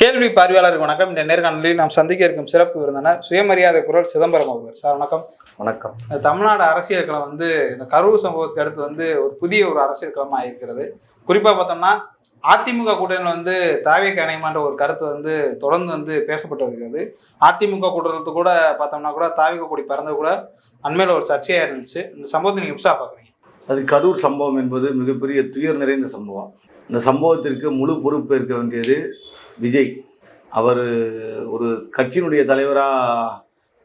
கேள்வி பார்வையாளருக்கு வணக்கம். இந்த நேர்காணலில் நாம் சந்திக்க இருக்கும் சிறப்பு விருந்தினர் சுயமரியாதை குரல் சிதம்பரம் அவர்கள். சார் வணக்கம். வணக்கம். தமிழ்நாடு அரசியல் களம் வந்து இந்த கரூர் சம்பவத்துக்கு அடுத்து வந்து ஒரு புதிய ஒரு அரசியல் களமாக இருக்கிறது குறிப்பாக பார்த்தோம்னா அதிமுக கூட்டணியில் வந்து தாவே கணையமான்ற ஒரு கருத்து வந்து தொடர்ந்து வந்து பேசப்பட்டு வருகிறது. அதிமுக கூட்டணத்து கூட பார்த்தோம்னா கூட தாவிக கொடி பறந்து கூட அண்மையில் ஒரு சர்ச்சையாக இருந்துச்சு. இந்த சம்பவத்தை நீங்கள் எப்படிசா பார்க்குறீங்க. அது கரூர் சம்பவம் என்பது மிகப்பெரிய துயர் நிறைந்த சம்பவம். இந்த சம்பவத்திற்கு முழு பொறுப்பு இருக்க வேண்டியது விஜய். அவர் ஒரு கட்சியினுடைய தலைவராக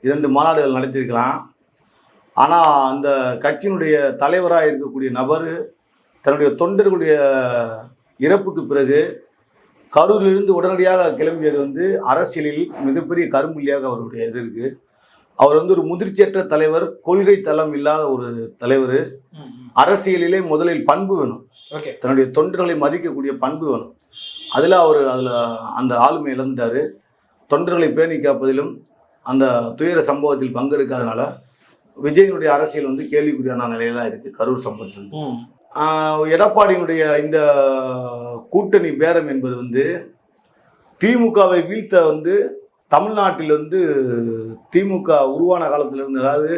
இரண்டு மாநாடுகள் நடத்தியிருக்கலாம். ஆனால் அந்த கட்சியினுடைய தலைவராக இருக்கக்கூடிய நபர் தன்னுடைய தொண்டர்களுடைய இறப்புக்கு பிறகு கரூரிலிருந்து உடனடியாக கிளம்பியது வந்து அரசியலில் மிகப்பெரிய கரும்புள்ளியாக அவருடைய இது இருக்குது அவர் வந்து ஒரு முதிர்ச்சியற்ற தலைவர் கொள்கை தளம் இல்லாத ஒரு தலைவர். அரசியலிலே முதலில் பண்பு வேணும். தன்னுடைய தொண்டர்களை மதிக்கக்கூடிய பண்பு வேணும். அதில் அவர் அதில் அந்த ஆளுமை இழந்துட்டார். தொண்டர்களை பேணி காப்பதிலும் அந்த துயர சம்பவத்தில் பங்கெடுக்காதனால விஜயனுடைய அரசியல் வந்து கேள்விக்குறியான நிலையில தான் இருக்குது கரூர் சம்பவத்தில். எடப்பாடியினுடைய இந்த கூட்டணி பேரம் என்பது வந்து திமுகவை வீழ்த்த வந்து தமிழ்நாட்டில் வந்து திமுக உருவான காலத்துல இருந்து அதாவது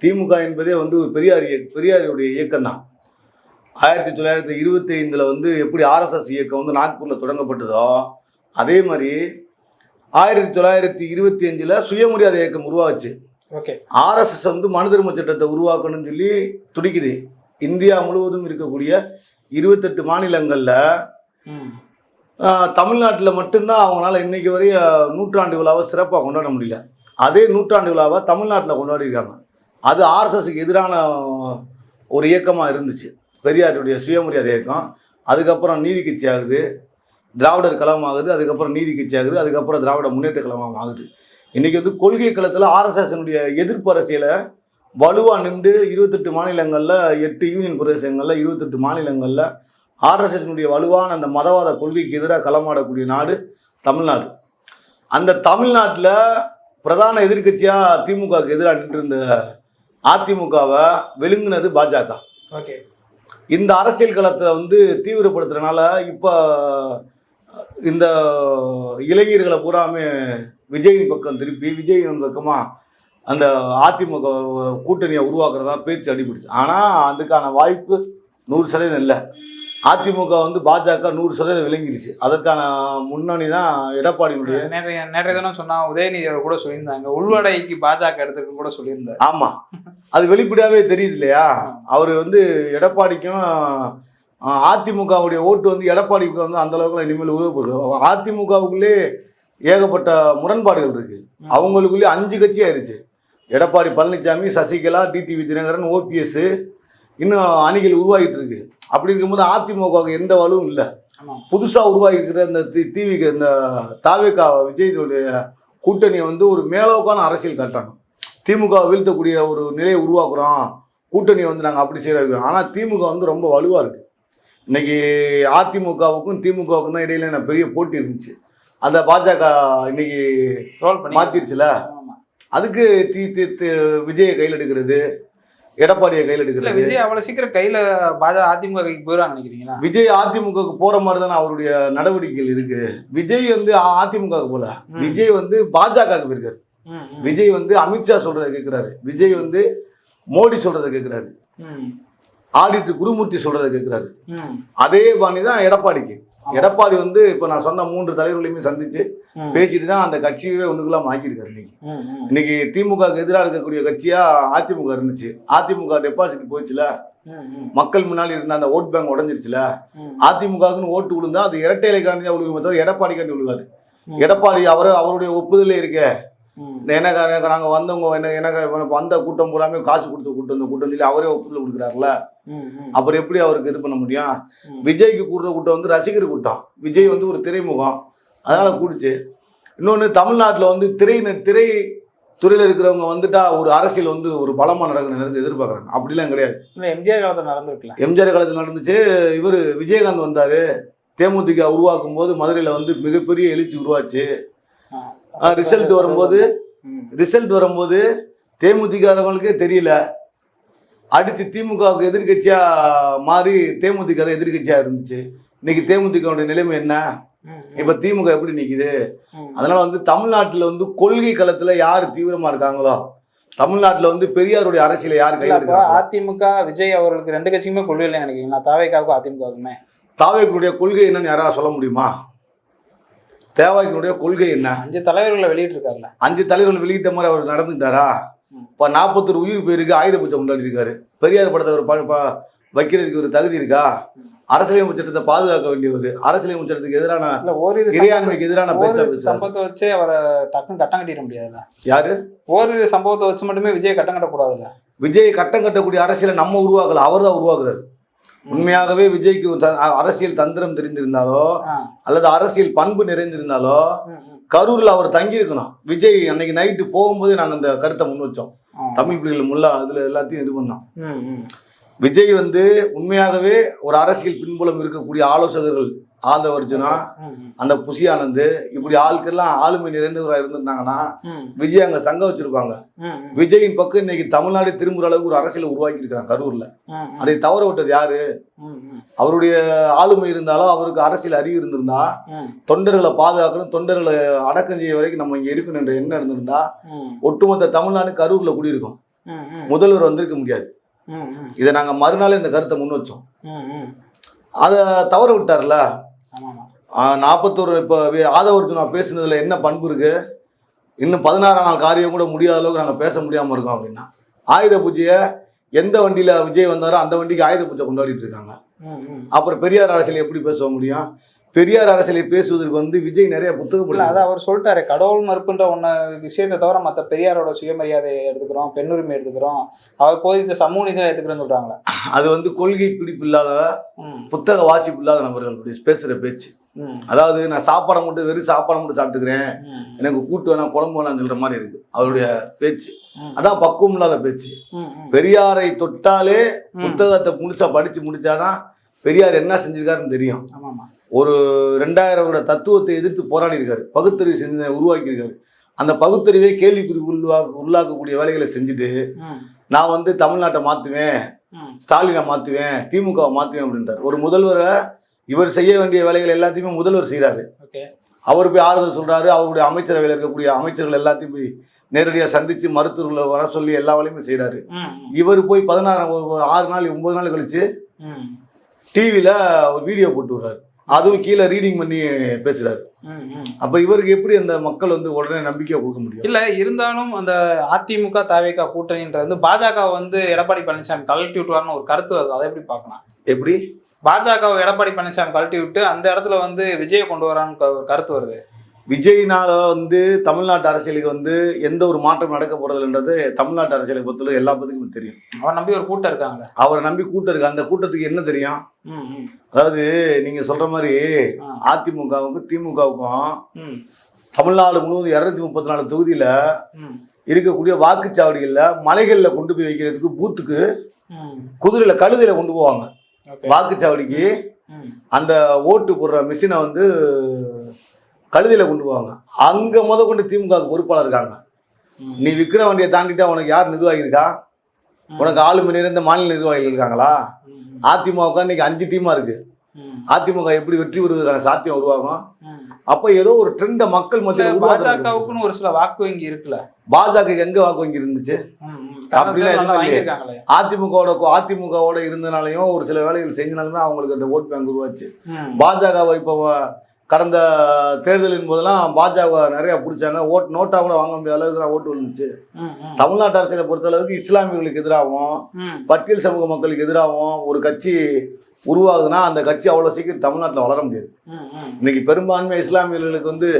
திமுக என்பதே வந்து ஒரு பெரியார் பெரியாருடைய இயக்கம் தான் ஆயிரத்தி தொள்ளாயிரத்தி இருபத்தி ஐந்தில் வந்து எப்படி ஆர்எஸ்எஸ் இயக்கம் வந்து நாக்பூரில் தொடங்கப்பட்டதோ அதே மாதிரி ஆயிரத்தி தொள்ளாயிரத்தி இருபத்தி அஞ்சில் சுயமரியாதை இயக்கம் உருவாச்சு. ஓகே. ஆர்எஸ்எஸ் வந்து மனு தர்ம சட்டத்தை உருவாக்கணும்னு சொல்லி துடிக்குது. இந்தியா முழுவதும் இருக்கக்கூடிய இருபத்தெட்டு மாநிலங்களில் தமிழ்நாட்டில் மட்டும்தான் அவங்களால இன்னைக்கு வரையும் நூற்றாண்டு விழாவை சிறப்பாக கொண்டாட முடியல. அதே நூற்றாண்டு விழாவை தமிழ்நாட்டில் கொண்டாடிருக்காங்க. அது ஆர்எஸ்எஸ்க்கு எதிரான ஒரு இயக்கமாக இருந்துச்சு. பெரியாருடைய சுயமரியாதை இயக்கம் அதுக்கப்புறம் நீதி கட்சி ஆகுது. திராவிடர் கழகம் ஆகுது. அதுக்கப்புறம் நீதி கட்சி ஆகுது. அதுக்கப்புறம் திராவிட முன்னேற்ற கழகம் ஆகுது. இன்றைக்கி வந்து கொள்கை களத்தில் ஆர்எஸ்எஸ்னுடைய எதிர்ப்பு அரசியலை வலுவாக நின்று இருபத்தெட்டு மாநிலங்களில் எட்டு யூனியன் பிரதேசங்களில் இருபத்தெட்டு மாநிலங்களில் ஆர்எஸ்எஸ்னுடைய வலுவான அந்த மதவாத கொள்கைக்கு எதிராக களமாடக்கூடிய நாடு தமிழ்நாடு. அந்த தமிழ்நாட்டில் பிரதான எதிர்க்கட்சியாக திமுகவுக்கு எதிராக நின்றிருந்த அதிமுகவை வெளுங்கினது பாஜக. ஓகே. இந்த அரசியல் களத்தை வந்து தீவிரப்படுத்துறதுனால இப்போ இந்த இளைஞர்களை பூராமே விஜயின் பக்கம் திருப்பி விஜயின் பக்கமாக அந்த அதிமுக கூட்டணியை உருவாக்குறதா பேச்சு அடிபிடிச்சு ஆனால் அதுக்கான வாய்ப்பு நூறு சதவீதம் இல்லை. அதிமுக வந்து பாஜக நூறு சதவீதம் விளங்கிருச்சு. அதற்கான முன்னணி தான் எடப்பாடியினுடைய. நேற்றைய நேற்றைய தினம் சொன்னா உதயநிதி அவர் கூட சொல்லியிருந்தாங்க. உள்வடைக்கு பாஜக எடுத்துக்கு கூட சொல்லியிருந்தார். ஆமாம் அது வெளிப்படையாகவே தெரியுது இல்லையா? அவர் வந்து எடப்பாடிக்கும் அதிமுகவுடைய ஓட்டு வந்து எடப்பாடிக்கு வந்து அந்த அளவுக்குலாம் இனிமேல் உதவப்படுது அதிமுகவுக்குள்ளே ஏகப்பட்ட முரண்பாடுகள் இருக்கு. அவங்களுக்குள்ளே அஞ்சு கட்சி ஆயிருச்சு. எடப்பாடி பழனிசாமி சசிகலா டிடிவி தினகரன் ஓபிஎஸ் இன்னும் அணிகள் உருவாகிட்டு இருக்கு அப்படி இருக்கும்போது அதிமுகவுக்கு எந்த வலுவும் இல்லை. புதுசாக உருவாகி இருக்கிற இந்த தி டிவிக்கு இந்த தாவேக்கா விஜயனுடைய கூட்டணியை வந்து ஒரு மேலோக்கான அரசியல் காட்டுறாங்க. திமுக வீழ்த்தக்கூடிய ஒரு நிலையை உருவாக்குறோம் கூட்டணியை வந்து நாங்கள் அப்படி செய்கிறோம் ஆனால் திமுக வந்து ரொம்ப வலுவாக இருக்குது இன்னைக்கு அதிமுகவுக்கும் திமுகவுக்கும் தான் இடையில பெரிய போட்டி இருந்துச்சு. அந்த பாஜக இன்னைக்கு மாத்திருச்சுல. அதுக்கு தி தி தி- விஜயை கையில் எடுக்கிறது. எடப்பாடியை கையில் எடுக்கிறது. விஜய் அவ்வளவு சீக்கிரம் கையில பாஜக அதிமுக கைக்கு போயிடுவான்னு நினைக்கிறீங்களா? விஜய் அதிமுகவுக்கு போற மாதிரி தானே அவருடைய நடவடிக்கைகள் இருக்கு. விஜய் வந்து அதிமுகவுக்கு போல. விஜய் வந்து பாஜகவுக்கு போயிருக்காரு. விஜய் வந்து அமித்ஷா சொல்றதை கேட்கிறாரு விஜய் வந்து மோடி சொல்றதை கேட்கிறாரு ஆடிட்டு குருமூர்த்தி சொல்றதை கேட்கிறாரு அதே பாணி தான் எடப்பாடிக்கு. எடப்பாடி வந்து இப்போ நான் சொன்ன மூன்று தலைவர்களையுமே சந்திச்சு பேசிட்டு தான் அந்த கட்சியவே ஒண்ணுக்குலாம் ஆக்கியிருக்காரு இன்னைக்கு. இன்னைக்கு திமுகவுக்கு எதிராக இருக்கக்கூடிய கட்சியா அதிமுக இருந்துச்சு. அதிமுக டெபாசிட் போச்சுல. ம், மக்கள் முன்னாடி இருந்த அந்த ஓட் பேங்க் உடஞ்சிருச்சுல. அதிமுகவுக்குன்னு ஓட்டு விழுந்தா அது இரட்டை இலைக்காண்டி தான் விழுகுமே தவிர எடப்பாடிக்காண்டி விழுகாது. எடப்பாடி அவர் அவருடைய ஒப்புதலே இருக்க. எனக்கு எனக்கு நாங்கள் வந்தவங்க என்ன எனக்கு வந்த கூட்டம் பூராமே காசு கொடுத்த கூட்டம் இந்த கூட்டம் சொல்லி அவரே ஒப்புதல் கொடுக்குறாருல? அப்புறம் எப்படி அவருக்கு இது பண்ண முடியும். விஜய்க்கு கூடுற கூட்டம் வந்து ரசிகர் கூட்டம். விஜய் வந்து ஒரு திரைமுகம். அதனால கூடுச்சு. இன்னொன்று தமிழ்நாட்டில் வந்து திரை திரை துறையில் இருக்கிறவங்க வந்துட்டா ஒரு அரசியல் வந்து ஒரு பலமாக நடக்கணும் எதிர்பார்க்குறாங்க அப்படிலாம் கிடையாது. எம்ஜிஆர் காலத்துல நடந்திருக்கலாம் எம்ஜிஆர் காலத்தில் நடந்துச்சு. இவர் விஜயகாந்த் வந்தார். தேமுதிக உருவாக்கும் போது மதுரையில் வந்து மிகப்பெரிய எழுச்சி உருவாச்சு. ரிசல்ட் வரும்போது ரிசல்ட் வரும்போது தேமுதிகாரவங்களுக்கே தெரியல. அடிச்சு திமுகவுக்கு எதிர்க்கட்சியா மாறி தேமுதிக தான் எதிர்க்கட்சியா இருந்துச்சு. இன்னைக்கு தேமுதிகவுடைய நிலைமை என்ன? இப்ப திமுக எப்படி நிக்குது. அதனால வந்து தமிழ்நாட்டுல வந்து கொள்கை களத்துல யார் தீவிரமா இருக்காங்களோ தமிழ்நாட்டுல வந்து பெரியாருடைய அரசியலை யார் இல்ல, கையெடுக்கிறாங்க அதிமுக விஜய் அவர்களுக்கு ரெண்டு கட்சியுமே கொள்கை இல்லைன்னு நினைக்கிறீங்களா? தாவேக்காவுக்கும் அதிமுகவுக்குமே? தாவேக்குடைய கொள்கை என்னன்னு யாராவது சொல்ல முடியுமா? தேவாய்க்கினுடைய கொள்கை என்ன? அஞ்சு தலைவர்களை வெளியிட்டு இருக்காருல்ல அஞ்சு தலைவர்கள் வெளியிட்ட மாதிரி அவர் நடந்துட்டாரா. இப்போ நாற்பத்தொரு உயிர் பேருக்கு ஆயுத பூஜை கொண்டாடி இருக்காரு பெரியார் படத்தை அவர் வைக்கிறதுக்கு ஒரு தகுதி இருக்கா? அரசியலமைப்பு சட்டத்தை பாதுகாக்க வேண்டியவர் அரசியலமைப்பு சட்டத்துக்கு எதிரான ஓரிரு இறையாண்மைக்கு எதிரான சம்பவத்தை வச்சே அவரை டக்குன்னு கட்டம் கட்டிட முடியாதுல்ல. யாரு? ஓரிரு சம்பவத்தை வச்சு மட்டுமே விஜய் கட்டம் கட்டக்கூடாதுல்ல. விஜய் கட்டம் கட்டக்கூடிய அரசியலை நம்ம உருவாக்கல அவர் தான் உருவாக்குறாரு. உண்மையாகவே விஜய்க்கு அரசியல் தந்திரம் தெரிந்திருந்தாலோ. அல்லது அரசியல் பண்பு நிறைந்திருந்தாலோ. கரூர்ல அவர் தங்கியிருக்கணும் விஜய் அன்னைக்கு நைட்டு போகும்போது நாங்க அந்த கருத்தை முன் வச்சோம். தமிழ் பிள்ளைகள் முல்லா அதுல எல்லாத்தையும் இது பண்ணோம். விஜய் வந்து உண்மையாகவே ஒரு அரசியல் பின்புலம் இருக்கக்கூடிய ஆலோசகர்கள் ஆதவர்ஜுனா ம், ம். அந்த புசி ஆனந்த் இப்படி ஆட்கள்லாம் ஆளுமை நிறைந்தவராக இருந்திருந்தாங்கன்னா விஜய் அங்க தங்க வச்சிருப்பாங்க. விஜயின் பக்கம் இன்னைக்கு தமிழ்நாடு திரும்புற அளவுக்கு ஒரு அரசியலை உருவாக்கி இருக்காங்க கரூர்ல அதை தவற விட்டது யாரு. அவருடைய ஆளுமை இருந்தாலும் அவருக்கு அரசியல் அறிவு இருந்திருந்தா தொண்டர்களை பாதுகாக்கணும் தொண்டர்களை அடக்கம் செய்ய வரைக்கும் நம்ம இங்க இருக்கணும் என்ற எண்ணம் இருந்திருந்தா ஒட்டுமொத்த தமிழ்நாடு கரூர்ல குடியிருக்கும். முதல்வர் வந்திருக்க முடியாது. இதை நாங்க மறுநாள் இந்த கருத்தை முன் வச்சோம். அதை தவற விட்டார்ல. நாற்பத்தோரு இப்போ ஆதவர்ஜுனா பேசுனதுல என்ன பண்பு இருக்கு? இன்னும் பதினாறாம் நாள் காரியம் கூட முடியாத அளவுக்கு நாங்கள் பேச முடியாம இருக்கோம் அப்படின்னா ஆயுத பூஜையை எந்த வண்டியில விஜய் வந்தாரோ அந்த வண்டிக்கு ஆயுத பூஜை கொண்டாடிட்டு இருக்காங்க. அப்புறம் பெரியார் அரசியலை எப்படி பேச முடியும்? பெரியார் அரசியலை பேசுவதற்கு வந்து விஜய் நிறைய புத்தகம் இல்ல. அதான் அவர் சொல்லிட்டாரு கடவுள் மறுப்புன்ற ஒன்ன விஷயத்தை தவிர மத்த பெரியாரோட சுயமரியாதையை எடுத்துக்கிறோம் பெண்ணுரிமை எடுத்துக்கிறோம் அவர் போய் இந்த சமூக நீதியை எடுத்துக்கிறேன்னு சொல்றாங்களே. அது வந்து கொள்கை பிடிப்பு இல்லாத புத்தக வாசிப்பு இல்லாத நபர்கள் இப்படி பேசுற பேச்சு. அதாவது நான் சாப்பாடை மட்டும் வெறும் சாப்பாடை மட்டும் சாப்பிட்டுக்கிறேன். எனக்கு கூட்டு வேணாம் குழம்பு வேணாம் சொல்ற மாதிரி இருக்கு. அவருடைய பேச்சு. அதான் பக்குவம் இல்லாத பேச்சு. பெரியாரை தொட்டாலே. புத்தகத்தை முடிச்சா படிச்சு முடிச்சாதான் பெரியார் என்ன செஞ்சிருக்காருன்னு தெரியும். ஒரு ரெண்டாயிரம் வருட தத்துவத்தை எதிர்த்து போராடி இருக்காரு பகுத்தறிவு சிந்தனை உருவாக்கி இருக்காரு அந்த பகுத்தறிவை கேள்விக்குறி உள்ளாக்க உள்ளாக்கக்கூடிய வேலைகளை செஞ்சுட்டு நான் வந்து தமிழ்நாட்டை மாத்துவேன் ம், ஸ்டாலினை மாத்துவேன் திமுகவை மாத்துவேன் அப்படின்றார். ஒரு முதல்வரை இவர் செய்ய வேண்டிய வேலைகள் எல்லாத்தையுமே முதல்வர் செய்றாரு. ஓகே. அவர் போய் ஆறுதல் சொல்றாரு. அவருடைய அமைச்சரவையில் இருக்கக்கூடிய அமைச்சர்கள் எல்லாத்தையும் போய் நேரடியாக சந்திச்சு மருத்துவர்களை வர சொல்லி எல்லா வேலையுமே செய்றாரு. ம், இவர் போய் பதினாறு ஒரு ஆறு நாள் ஒன்பது நாள் கழிச்சு ம், டிவியில ஒரு வீடியோ போட்டு விடுறாரு அதுவும் கீழே ரீடிங் பண்ணி பேசுறாரு. அப்ப இவருக்கு எப்படி அந்த மக்கள் வந்து உடனே நம்பிக்கை கொடுக்க முடியும்? இல்ல இருந்தாலும் அந்த அதிமுக தாவேகா கூட்டணின்றது வந்து பாஜக வந்து எடப்பாடி பழனிசாமி கழட்டி விட்டுவார்னு ஒரு கருத்து வருது. அதை எப்படி பார்க்கலாம்? எப்படி? பாஜகவை எடப்பாடி பழனிசாமி கழட்டி விட்டு அந்த இடத்துல வந்து விஜயை கொண்டு வரான்னு கருத்து வருது. விஜய்னால வந்து தமிழ்நாட்டு அரசியலுக்கு வந்து எந்த ஒரு மாற்றம் நடக்க போறதுன்றது தமிழ்நாட்டு அரசியலை பொறுத்தவரை எல்லா பத்துக்கும் தெரியும். அவன் நம்பி ஒரு கூட்டம் இருக்காங்களே அவரை நம்பி கூட்டம் இருக்கு. அந்த கூட்டத்துக்கு என்ன தெரியும்? அதாவது நீங்க சொல்ற மாதிரி அதிமுகவுக்கும் திமுகவுக்கும் தமிழ்நாடு முழுவதும் இருநூத்தி முப்பத்தி நாலு தொகுதியில இருக்கக்கூடிய வாக்குச்சாவடிகள்ல மலைகள்ல கொண்டு போய் வைக்கிறதுக்கு பூத்துக்கு. குதிரையில கழுதையில கொண்டு போவாங்க. வாக்குச்சாவடிக்கு அந்த ஓட்டு போடுற மிஷினை வந்து கழுதையில கொண்டு போவாங்க. அங்க முத கொண்டு திமுக பொறுப்பாளர் இருக்காங்க. நீ விக்கிற வண்டியை தாண்டிட்டா உனக்கு யார் நிர்வாகி இருக்கா உனக்கு ஆளுமை நிறைந்த மாநில நிர்வாகிகள் இருக்காங்களா? அதிமுக இன்னைக்கு அஞ்சு டீமா இருக்கு. அதிமுக எப்படி வெற்றி பெறுவதற்கான சாத்தியம் உருவாகும். அப்ப ஏதோ ஒரு ட்ரெண்ட மக்கள் மத்தியில் பாஜகவுக்குன்னு ஒரு சில வாக்கு வங்கி இருக்குல்ல. பாஜக எங்க வாக்கு வங்கி இருந்துச்சு. அப்படிலாம் அதிமுகவோட அதிமுகவோட இருந்தனாலையும் ஒரு சில வேலைகள் செஞ்சனால தான் அவங்களுக்கு அந்த ஓட் பேங்க் உருவாச்சு. ம், பாஜகவை இப்போ கடந்த தேர்தலின் போதெல்லாம் பாஜக நிறைய பிடிச்சாங்க. ஓட் நோட்டா கூட வாங்க முடியாத அளவுக்கு ஓட்டு விழுந்துச்சு. ம், தமிழ்நாட்டு அரசியலை பொறுத்த அளவுக்கு இஸ்லாமியர்களுக்கு எதிராகவும். பட்டியல் சமூக மக்களுக்கு எதிராகவும் ஒரு கட்சி உருவாகுதுன்னா அந்த கட்சி அவ்வளோ சீக்கிரம் தமிழ்நாட்டில் வளர முடியாது. இன்னைக்கு பெரும்பான்மை இஸ்லாமியர்களுக்கு வந்து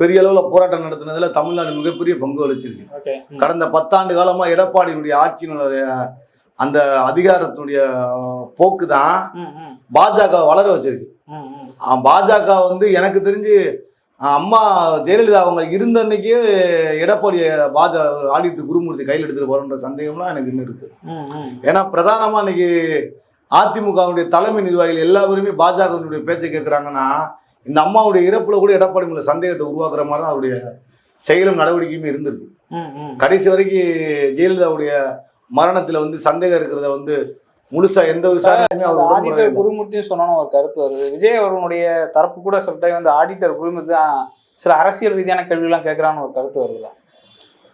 பெரிய அளவில் போராட்டம் நடத்தினதுல தமிழ்நாடு மிகப்பெரிய பங்கு வகிச்சிருக்கு. கடந்த பத்தாண்டு காலமா எடப்பாடியினுடைய ஆட்சியினுடைய அந்த அதிகாரத்தினுடைய போக்கு தான் பாஜக வளர வச்சிருக்கு. பாஜக வந்து எனக்கு தெரிஞ்சு அம்மா ஜெயலலிதா அவங்க இருந்த அன்னைக்கே எடப்பாடியை பாஜ ஆடிட்டு குருமூர்த்தி கையில் எடுத்துட்டு போறன்ற சந்தேகம்லாம் எனக்கு இன்னும் இருக்கு. ஏன்னா பிரதானமா இன்னைக்கு அதிமுகவுடைய தலைமை நிர்வாகிகள் எல்லாருமே பாஜகவினுடைய பேச்சை கேட்குறாங்கன்னா இந்த அம்மாவுடைய இறப்புல கூட எடப்பாடி மேல சந்தேகத்தை உருவாக்குற மாதிரி அவருடைய செயலும் நடவடிக்கையுமே இருந்திருக்கு. கடைசி வரைக்கும் ஜெயலலிதாவுடைய மரணத்துல வந்து சந்தேகம் இருக்கிறத வந்து முழுசா எந்த விசாரணையுமே அவர் ஆடிட்டர். குருமூர்த்தியும் சொன்னாலும் ஒரு கருத்து வருது. விஜய் அவர்களுடைய தரப்பு கூட சில டைம் வந்து ஆடிட்டர் குருமூர்த்தி தான் சில அரசியல் ரீதியான கேள்விலாம் கேட்கறான்னு ஒரு கருத்து வருதுல்ல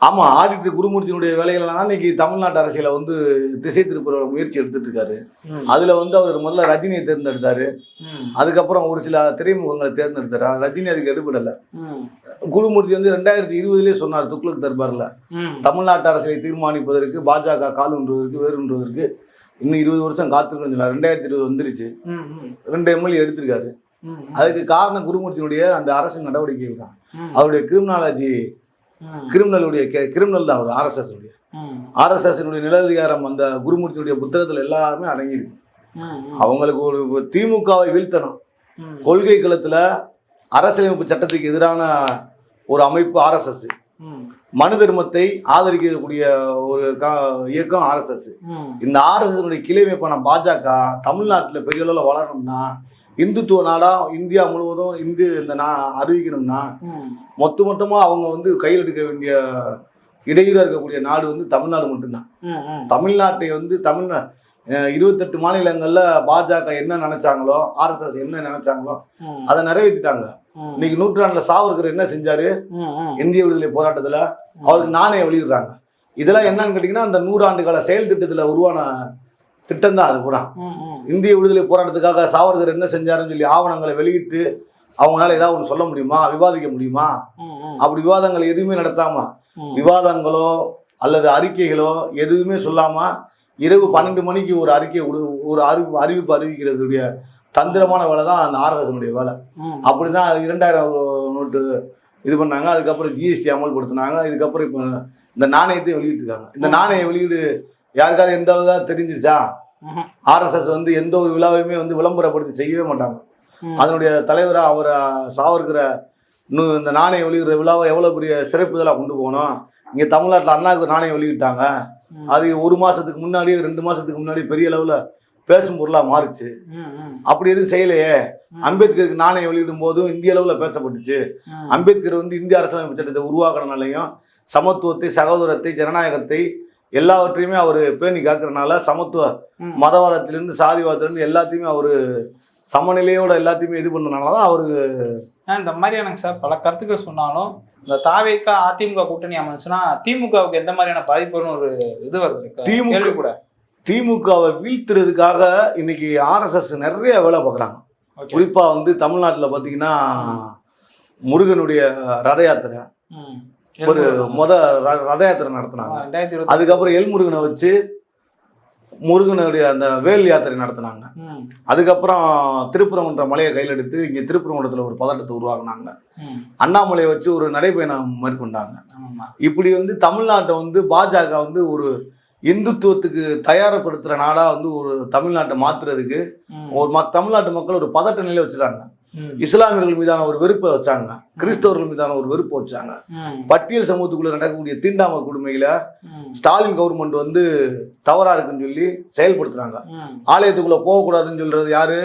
ஆமா ஆடிட்டர் குருமூர்த்தியினுடைய வேலைகள்லாம் இன்னைக்கு தமிழ்நாட்டு அரசியல வந்து திசை திருப்புற முயற்சி எடுத்துட்டு இருக்காரு. அதுல வந்து அவர் முதல்ல ரஜினியை தேர்ந்தெடுத்தாரு. அதுக்கப்புறம் ஒரு சில திரைமுகங்களை தேர்ந்தெடுத்தாரு. ரஜினி அதுக்கு எடுபடல. குருமூர்த்தி வந்து ரெண்டாயிரத்தி இருபதுலயே சொன்னார் துக்ளக் தர்பார்ல. தமிழ்நாட்டு அரசியலை தீர்மானிப்பதற்கு பாஜக காலுன்றதற்கு வேறுன்றதற்கு இன்னும் இருபது வருஷம் காத்திருக்கணும்னு சொன்னார். ரெண்டாயிரத்தி இருபது வந்துருச்சு. ரெண்டு எம்எல்ஏ எடுத்திருக்காரு. அதுக்கு காரணம் குருமூர்த்தியினுடைய அந்த அரசின் நடவடிக்கைகள் தான். அவருடைய கிரிமினாலஜி கிரிமினலுடைய கிரிமினல் தான் அவர் ஆர்எஸ்எஸ் ம், ஆர்எஸ்எஸ்னுடைய நிலதிகாரம் அந்த குருமூர்த்தியுடைய புத்தகத்தில் எல்லாமே அடங்கியிருக்கு. அவங்களுக்கு ஒரு திமுகவை வீழ்த்தணும். கொள்கை களத்தில் அரசியலமைப்பு சட்டத்துக்கு எதிரான ஒரு அமைப்பு ஆர்எஸ்எஸ். மனு தர்மத்தை ஆதரிக்கக்கூடிய ஒரு இயக்கம் ஆர்எஸ்எஸ். இந்த ஆர்எஸ்எஸ் கிளை அமைப்பான பாஜக தமிழ்நாட்டில் பெரிய அளவில் வளரணும்னா இந்துத்துவ நாடா இந்தியா முழுவதும் இந்து இந்த நா அறிவிக்கணும்னா மொத்த மொத்தமாக அவங்க வந்து கையில் எடுக்க வேண்டிய இடையூறாக இருக்கக்கூடிய நாடு வந்து தமிழ்நாடு மட்டும்தான். தமிழ்நாட்டை வந்து தமிழ்நா அஹ் இருபத்தெட்டு மாநிலங்களில் பாஜக என்ன நினைச்சாங்களோ ஆர்எஸ்எஸ் என்ன நினைச்சாங்களோ அதை நிறைவேற்றிட்டாங்க இன்னைக்கு நூற்றாண்டுல சாவர்கர் என்ன செஞ்சாரு? இந்திய விடுதலை போராட்டத்துல அவருக்கு நாணயம் வெளியிடுறாங்க. இதெல்லாம் என்னன்னு கேட்டிங்கன்னா அந்த நூறாண்டு கால செயல் திட்டத்துல உருவான திட்டம் தான் அது பூரா. இந்திய விடுதலை போராட்டத்துக்காக சாவர்கர் என்ன செஞ்சாருன்னு சொல்லி ஆவணங்களை வெளியிட்டு அவங்களால ஏதாவது ஒன்று சொல்ல முடியுமா? விவாதிக்க முடியுமா? அப்படி விவாதங்கள் எதுவுமே நடத்தாம விவாதங்களோ அல்லது அறிக்கைகளோ எதுவுமே சொல்லாம இரவு பன்னெண்டு மணிக்கு ஒரு அறிக்கை ஒரு அறிவு அறிவிப்பு அறிவிக்கிறதுடைய தந்திரமான வேலை தான் அந்த ஆர்எஸ்எஸ்னுடைய வேலை. அப்படிதான் இரண்டாயிரம் நோட்டு இது பண்ணாங்க. அதுக்கப்புறம் ஜிஎஸ்டி அமல்படுத்தினாங்க. இதுக்கப்புறம் இப்போ இந்த நாணயத்தை வெளியிட்டிருக்காங்க. இந்த நாணய வெளியீடு யாருக்காவது எந்த அளவுதான் தெரிஞ்சிருச்சா? ஆர்எஸ்எஸ் வந்து எந்த ஒரு விழாவையுமே வந்து விளம்பரப்படுத்தி செய்யவே மாட்டாங்க. அதனுடைய தலைவராக அவர் சாவர்கிற இன்னும் இந்த நாணயம் வெளியிடுற விழாவை எவ்வளோ பெரிய சிறப்புதலாக கொண்டு போகணும்? இங்கே தமிழ்நாட்டில் அண்ணாவுக்கு நாணயம் வெளியிட்டாங்க. அது ஒரு மாதத்துக்கு முன்னாடியே ரெண்டு மாதத்துக்கு முன்னாடி பெரிய அளவில் பேசும் பொருளாக மாறுச்சு அப்படி எதுவும் செய்யலையே. அம்பேத்கருக்கு நாணயம் வெளியிடும் போதும் இந்திய அளவில் பேசப்பட்டுச்சு அம்பேத்கர் வந்து இந்திய அரசியலமைப்பு சட்டத்தை உருவாக்குறனாலையும் சமத்துவத்தை சகோதரத்தை ஜனநாயகத்தை எல்லாவற்றையுமே அவர் பேணி காக்கிறனால சமத்துவ. மதவாதத்திலிருந்து சாதிவாதத்திலிருந்து எல்லாத்தையுமே அவர் சமநிலையோட எல்லாத்தையுமே இது பண்ணனால தான் அவருக்கு ஆ, இந்த மாதிரியானங்க சார் பல கருத்துக்கள் சொன்னாலும் இந்த தாவேக்கா அதிமுக கூட்டணி அமைச்சுன்னா திமுகவுக்கு எந்த மாதிரியான பாதிப்புன்னு ஒரு இது வருது. திமுக கூட திமுகவை வீழ்த்துறதுக்காக இன்னைக்கு ஆர்எஸ்எஸ் நிறைய வேலை பார்க்குறாங்க. ஓகே குறிப்பா வந்து தமிழ்நாட்டில் பார்த்தீங்கன்னா முருகனுடைய ரத யாத்திரை. ஒரு முத ரத யாத்திரை நடத்தினாங்க. அதுக்கப்புறம் எல்முருகனை வச்சு முருகனுடைய அந்த வேல் யாத்திரை நடத்தினாங்க. அதுக்கப்புறம் திருப்பரங்குன்ற மலையை கையில் எடுத்து இங்கே திருப்பரங்குன்றத்தில் ஒரு பதட்டத்தை உருவாக்குனாங்க. அண்ணாமலையை வச்சு ஒரு நடைபயணம் மேற்கொண்டாங்க. இப்படி வந்து தமிழ்நாட்டை வந்து பாஜக வந்து ஒரு இந்துத்துவத்துக்கு தயார்படுத்துகிற நாடாக வந்து ஒரு தமிழ்நாட்டை மாற்றுறதுக்கு ஒரு ம தமிழ்நாட்டு மக்கள் ஒரு பதட்ட நிலையை வச்சுட்டாங்க. இஸ்லாமியர்கள் மீதான ஒரு வெறுப்பை வச்சாங்க. கிறிஸ்தவர்கள் மீதான ஒரு வெறுப்பை வச்சாங்க. பட்டியல் சமூகத்துக்குள்ள நடக்கக்கூடிய தீண்டாமை கொடுமையில ஸ்டாலின் கவர்மெண்ட் வந்து தவறா இருக்குன்னு சொல்லி செயல்படுத்துறாங்க. ஆலயத்துக்குள்ள போகக்கூடாதுன்னு சொல்றது யாரு?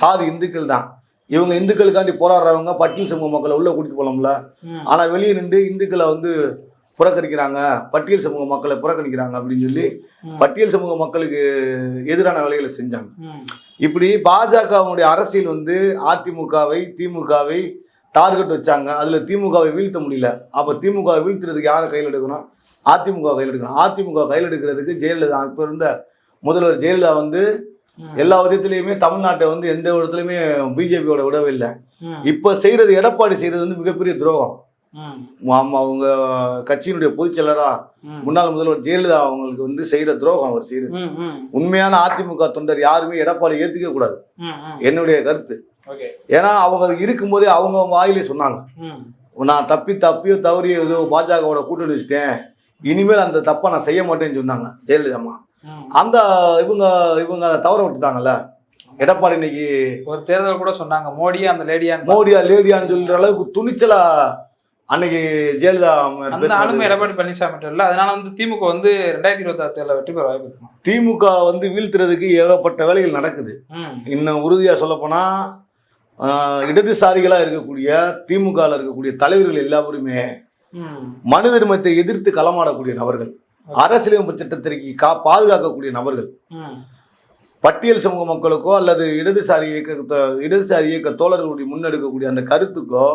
சாதி இந்துக்கள் தான். இவங்க இந்துக்களுக்காண்டி போராடுறவங்க பட்டியல் சமூக மக்களை உள்ள கூட்டிட்டு போலாம்ல ஆனா வெளியே நின்று இந்துக்களை வந்து புறக்கணிக்கிறாங்க பட்டியல் சமூக மக்களை புறக்கணிக்கிறாங்க அப்படின்னு சொல்லி பட்டியல் சமூக மக்களுக்கு எதிரான வேலைகளை செஞ்சாங்க. இப்படி பாஜகவுடைய அரசியல் வந்து அதிமுகவை திமுகவை டார்கெட் வச்சாங்க. அதுல திமுகவை வீழ்த்த முடியல. அப்ப திமுகவை வீழ்த்துறதுக்கு யாரை கையில் எடுக்கணும்? அதிமுக கையில் எடுக்கணும். அதிமுக கையில் எடுக்கிறதுக்கு ஜெயலலிதா இப்ப இருந்த முதல்வர் ஜெயலலிதா வந்து எல்லா விதத்திலையுமே தமிழ்நாட்டை வந்து எந்த இடத்துலையுமே பிஜேபியோட விடவே இல்லை. ம், இப்ப செய்யறது எடப்பாடி செய்யறது வந்து மிகப்பெரிய துரோகம். அவங்க கட்சியினுடைய பொதுச் செயலரா முன்னாள் முதல்வர் ஜெயலலிதா அவங்களுக்கு வந்து செய்யற துரோகம் அவர் செய்யறது உண்மையான அதிமுக தொண்டர் யாருமே எடப்பாடி ஏத்துக்க கூடாது. என்னுடைய கருத்து. ஏன்னா அவங்க இருக்கும்போதே அவங்க வாயிலே சொன்னாங்க. நான் தப்பி தப்பியோ தவறியோ ஏதோ பாஜகவோட கூட்டணி வச்சுட்டேன். இனிமேல் அந்த தப்பை நான் செய்ய மாட்டேன்னு சொன்னாங்க ஜெயலலிதா அம்மா. அந்த இவங்க இவங்க தவற விட்டுட்டாங்கல்ல. எடப்பாடி இன்னைக்கு ஒரு தேர்தல் கூட சொன்னாங்க மோடியா அந்த லேடியா மோடியா லேடியான்னு சொல்ற அளவுக்கு துணிச்சலா அன்னைக்கு ஜெயலலிதா அந்த. ஆளுமே எடப்பாடி பழனிசாமி இல்ல. அதனால வந்து திமுக வந்து ரெண்டாயிரத்தி இருபத்தி ஆறு தேர்தலில் வெற்றி பெற வாய்ப்பு இருக்கும்? திமுக வந்து வீழ்த்துறதுக்கு ஏகப்பட்ட வேலைகள் நடக்குது. இன்னும் உறுதியாக சொல்லப்போனால் இடதுசாரிகளாக இருக்கக்கூடிய திமுகவில் இருக்கக்கூடிய தலைவர்கள் எல்லாருமே மனு தர்மத்தை எதிர்த்து களமாடக்கூடிய நபர்கள். அரசியலமைப்பு சட்டத்திற்கு கா பாதுகாக்கக்கூடிய நபர்கள். பட்டியல் சமூக மக்களுக்கோ அல்லது இடதுசாரி இயக்க இடதுசாரி இயக்க தோழர்களுடைய முன்னெடுக்கக்கூடிய அந்த கருத்துக்கோ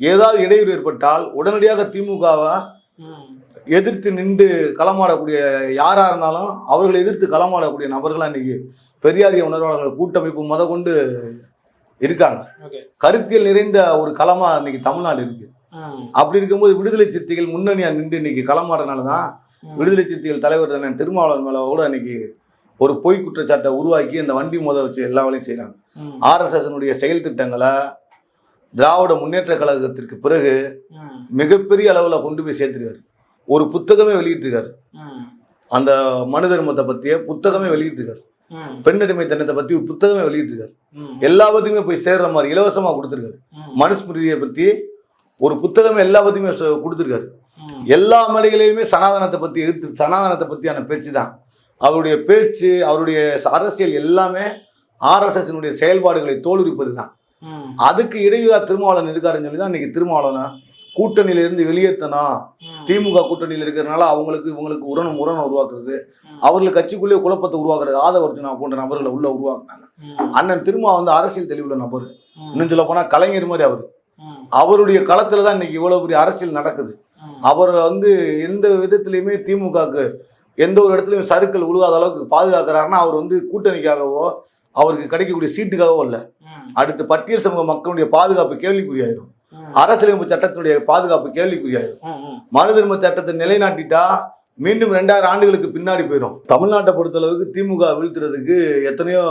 ஏதாவது இடையூறு ஏற்பட்டால் உடனடியாக திமுகவை எதிர்த்து நின்று களமாடக்கூடிய யாரா இருந்தாலும் அவர்களை எதிர்த்து களமாடக்கூடிய நபர்களா இன்னைக்கு பெரியாரிய உணர்வாளர்கள் கூட்டமைப்பு முத கொண்டு இருக்காங்க. கருத்தியல் நிறைந்த ஒரு களமா இன்னைக்கு தமிழ்நாடு இருக்கு. அப்படி இருக்கும்போது விடுதலை சிறுத்தைகள் முன்னணியா நின்று இன்னைக்கு களமாடுறதுனால தான். விடுதலை சிறுத்தைகள் தலைவர் தானே திருமாவளவன் மேல கூட இன்னைக்கு ஒரு பொய் குற்றச்சாட்டை உருவாக்கி அந்த வண்டி மோத வச்சு எல்லா வேலையும் செய்றாங்க. ம். ஆர்எஸ்எஸ்னுடைய செயல் திட்டங்களை திராவிட முன்னேற்ற கழகத்திற்கு பிறகு மிகப்பெரிய அளவில் கொண்டு போய் சேர்த்திருக்காரு. ஒரு புத்தகமே வெளியிட்டிருக்காரு. அந்த மனு தர்மத்தை பத்திய புத்தகமே வெளியிட்டிருக்காரு. பெண்ணடிமை தன்னத்தை பத்தி ஒரு புத்தகமே வெளியிட்டிருக்காரு. ம் எல்லாவற்றையுமே போய் சேர்ற மாதிரி இலவசமா கொடுத்துருக்காரு. மனுஸ்மிருதியை பத்தி ஒரு புத்தகமே எல்லாவற்றையுமே கொடுத்துருக்காரு. எல்லா மேடைகளையுமே சனாதனத்தை பத்தி எதிர்த்து சனாதனத்தை பத்தியான பேச்சு தான். அவருடைய பேச்சு அவருடைய அரசியல் எல்லாமே ஆர்எஸ்எஸ்னுடைய செயல்பாடுகளை தோலுரிப்பது தான். அதுக்கு இடையூறா திருமாவளவன் இருக்காருன்னு சொல்லி தான் இன்னைக்கு திருமாவளவனை கூட்டணியில இருந்து வெளியேற்றணும் திமுக கூட்டணியில் இருக்கிறதுனால அவங்களுக்கு இவங்களுக்கு உரண முரணை உருவாக்குறது. அவர்கள் கட்சிக்குள்ளே குழப்பத்தை உருவாக்குறது. ஆதவர்ஜுனா போன்ற நபர்களை உள்ள உருவாக்குனாங்க. அண்ணன் திருமா வந்து அரசியல் தெளிவுள்ள நபர். இன்னும் சொல்ல போனா கலைஞர் மாதிரி அவர். அவருடைய களத்துல தான் இன்னைக்கு இவ்வளவு பெரிய அரசியல் நடக்குது. அவர் வந்து எந்த விதத்திலையுமே திமுகவுக்கு எந்த ஒரு இடத்துலையும் சறுக்கல் உழுகாத அளவுக்கு பாதுகாக்கிறாருன்னா அவர் வந்து கூட்டணிக்காகவோ அவருக்கு கிடைக்கக்கூடிய சீட்டுக்காகவோ இல்லை அடுத்து பட்டியல் சமூக மக்களுடைய பாதுகாப்பு கேள்விக்குறியாயிரும். அரசியலமைப்பு சட்டத்தினுடைய பாதுகாப்பு கேள்விக்குறியாயிரும். மனு தர்ம சட்டத்தை நிலைநாட்டிட்டா மீண்டும் ரெண்டாயிரம் ஆண்டுகளுக்கு பின்னாடி போயிடும் தமிழ்நாட்டை பொறுத்தளவுக்கு திமுக வீழ்த்துறதுக்கு எத்தனையோ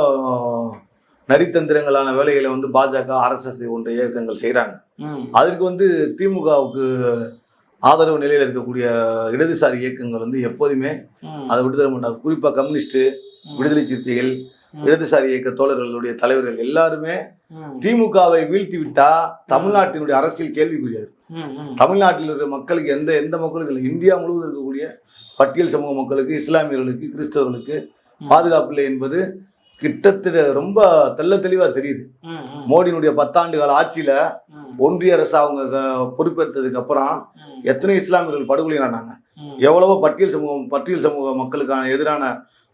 நரித்தந்திரங்களான வேலைகளை வந்து பாஜக ஆர்எஸ்எஸ் போன்ற இயக்கங்கள் செய்கிறாங்க அதற்கு வந்து திமுகவுக்கு ஆதரவு நிலையில் இருக்கக்கூடிய இடதுசாரி இயக்கங்கள் வந்து எப்போதுமே அதை விடுதலை மாட்டாங்க. குறிப்பாக கம்யூனிஸ்ட் விடுதலை சிறுத்தைகள் இடதுசாரி இயக்க தோழர்களுடைய தலைவர்கள் எல்லாருமே திமுகவை வீழ்த்தி விட்டா தமிழ்நாட்டினுடைய அரசியல் கேள்விக்குரியாது தமிழ்நாட்டில் இருக்கிற மக்களுக்கு எந்த எந்த மக்களுக்கு இல்லை. இந்தியா முழுவதும் இருக்கக்கூடிய பட்டியல் சமூக மக்களுக்கு இஸ்லாமியர்களுக்கு கிறிஸ்தவர்களுக்கு பாதுகாப்பு இல்லை என்பது கிட்டத்தட்ட ரொம்ப தெள்ள தெளிவா தெரியுது. மோடியினுடைய பத்தாண்டு கால ஆட்சியில ஒன்றிய அரசு அவங்க பொறுப்பேற்றதுக்கு அப்புறம் எத்தனை இஸ்லாமியர்கள் படுகொலையானாங்க எவ்வளவோ பட்டியல் சமூகம் பட்டியல் சமூக மக்களுக்கான எதிரான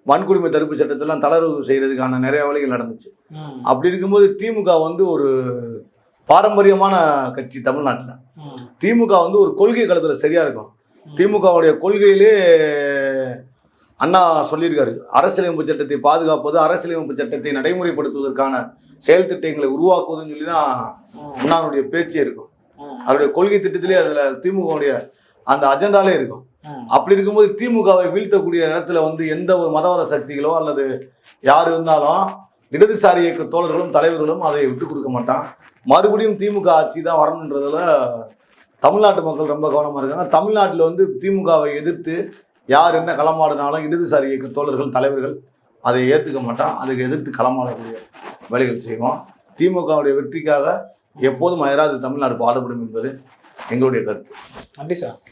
வன்கொடுமை தடுப்பு சட்டத்தெல்லாம் தளர்வு செய்யறதுக்கான நிறைய வேலைகள் நடந்துச்சு. அப்படி இருக்கும்போது திமுக வந்து ஒரு பாரம்பரியமான கட்சி தமிழ்நாட்டில். திமுக வந்து ஒரு கொள்கை களத்தில் சரியா இருக்கும் திமுகவுடைய கொள்கையிலே அண்ணா சொல்லியிருக்காரு அரசியலமைப்பு சட்டத்தை பாதுகாப்பது அரசியலமைப்பு சட்டத்தை நடைமுறைப்படுத்துவதற்கான செயல் திட்டங்களை உருவாக்குவதுன்னு சொல்லி தான் அண்ணாவுடைய பேச்சே இருக்கும். அவருடைய கொள்கை திட்டத்திலே அதில் திமுகவுடைய அந்த அஜெண்டாலே இருக்கும். அப்படி இருக்கும்போது திமுகவை வீழ்த்தக்கூடிய இடத்துல வந்து எந்த ஒரு மதவாத சக்திகளோ அல்லது யார் இருந்தாலும் இடதுசாரி இயக்க தோழர்களும் தலைவர்களும் அதை விட்டு கொடுக்க மாட்டான் மறுபடியும் திமுக ஆட்சி தான் வரணுன்றதுல தமிழ்நாட்டு மக்கள் ரொம்ப கவனமாக இருக்காங்க. தமிழ்நாட்டில் வந்து திமுகவை எதிர்த்து யார் என்ன களமாடினாலும் இடதுசாரி இயக்க தோழர்கள் தலைவர்கள் அதை ஏற்றுக்க மாட்டான் அதுக்கு எதிர்த்து களமாடக்கூடிய வேலைகள் செய்வோம். திமுகவுடைய வெற்றிக்காக எப்போதும் அயராது தமிழ்நாடு பாடுபடும் என்பது எங்களுடைய கருத்து. நன்றி சார்.